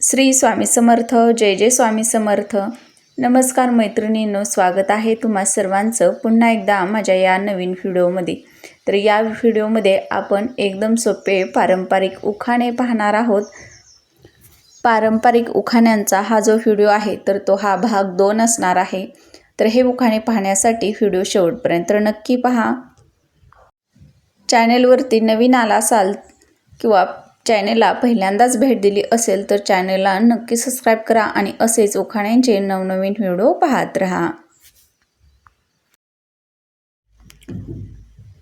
श्री स्वामी समर्थ जय जय स्वामी समर्थ. नमस्कार मैत्रिणींनो स्वागत आहे तुम्हा सर्वांचं पुन्हा एकदा माझ्या या नवीन व्हिडिओमध्ये. तर या व्हिडिओमध्ये आपण एकदम सोपे पारंपरिक उखाणे पाहणार आहोत. पारंपरिक उखाण्यांचा हा जो व्हिडिओ आहे तर तो हा भाग दोन असणार आहे. तर हे उखाणे पाहण्यासाठी व्हिडिओ शेवटपर्यंत नक्की पहा. चॅनेलवरती नवीन आला असाल किंवा चॅनेलला पहिल्यांदाच भेट दिली असेल तर चॅनेलला नक्की सबस्क्राईब करा आणि असेच उखाण्यांचे नवनवीन व्हिडिओ पाहत राहा.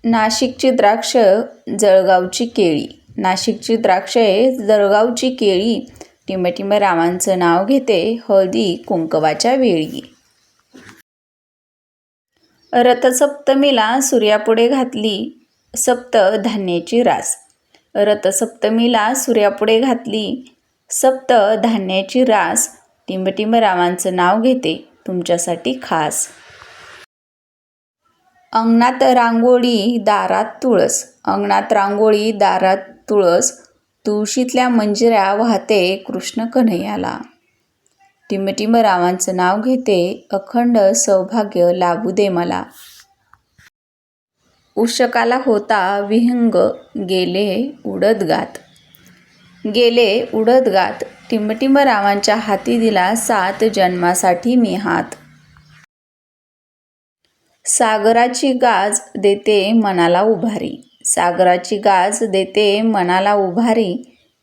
नाशिकची द्राक्ष जळगावची केळी. नाशिकची द्राक्षे जळगावची केळी. टिंबटिंब रावांचं नाव घेते हळदी कुंकवाच्या वेळी. रथसप्तमीला सूर्यापुढे घातली सप्त धान्याची रास. रथसप्तमीला सूर्यापुढे घातली. सप्त धान्याची रास. टिंबटिंबरावांचं नाव घेते. तुमच्यासाठी खास. अंगणात रांगोळी दारात तुळस. अंगणात रांगोळी दारात तुळस. तुळशीतल्या मंजिऱ्या वाहते कृष्ण कन्हैयाला. टिंबटिंब रावांचं नाव घेते. अखंड सौभाग्य लाभू दे मला. उषकाला होता विहंग गेले उडत गात गेले उडत गात टिंबटिंब रावांच्या हाती दिला सात जन्मासाठी मी हात. सागराची गाज देते मनाला उभारी. सागराची गाज देते मनाला उभारी.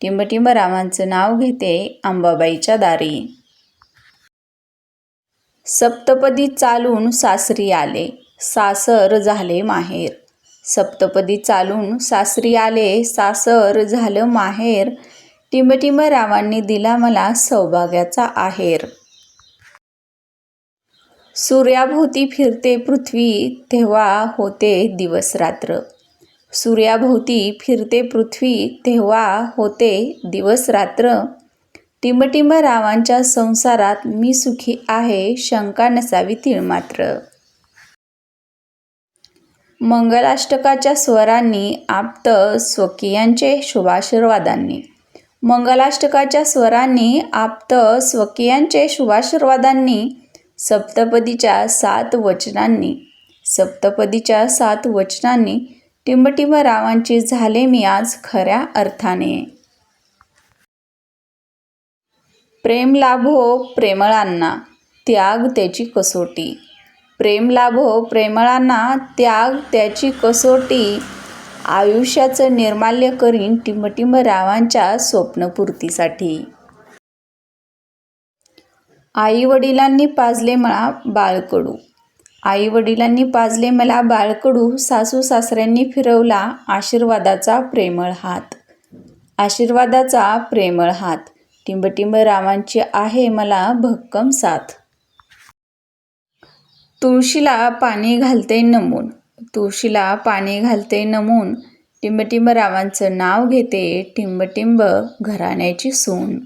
टिंबटिंब रावांचं नाव घेते अंबाबाईच्या दारी. सप्तपदी चालून सासरी आले. सासर झाले माहेर. सप्तपदी चालून सासरी आले सासर झालं माहेर. टिमटिम रावांनी दिला मला सौभाग्याचा आहेर. सूर्याभोवती फिरते पृथ्वी तेव्हा होते दिवस रात्र. सूर्याभोवती फिरते पृथ्वी तेव्हा होते दिवस रात्र. टिमटिम रावांच्या संसारात मी सुखी आहे शंका नसावी तीळ मात्र. मंगलाष्टकाच्या स्वरांनी आप्त स्वकीयांचे शुभाशीर्वादांनी. मंगलाष्टकाच्या स्वरांनी आप्त स्वकीयांचे शुभाशीर्वादांनी सप्तपदीच्या सात वचनांनी सप्तपदीच्या सात वचनांनी टिंबटिंब रावांची झाले मी आज खऱ्या अर्थाने. प्रेम लाभो प्रेमळांना त्याग त्याची कसोटी. प्रेम लाभो हो, प्रेमळांना त्याग त्याची कसोटी आयुष्याचं निर्माल्य करीन टिंबटिंब रावांच्या स्वप्नपूर्तीसाठी. आई वडिलांनी पाजले मला बाळकडू. आई वडिलांनी पाजले मला बाळकडू सासू सासऱ्यांनी फिरवला आशीर्वादाचा प्रेमळ हात. आशीर्वादाचा प्रेमळ हात. टिंबटिंब रावांची आहे मला भक्कम साथ. तुळशीला पाणी घालते नमून. तुळशीला पाणी घालते नमून. टिंबटिंब रावांचं नाव घेते. टिंबटिंब घराण्याची सून.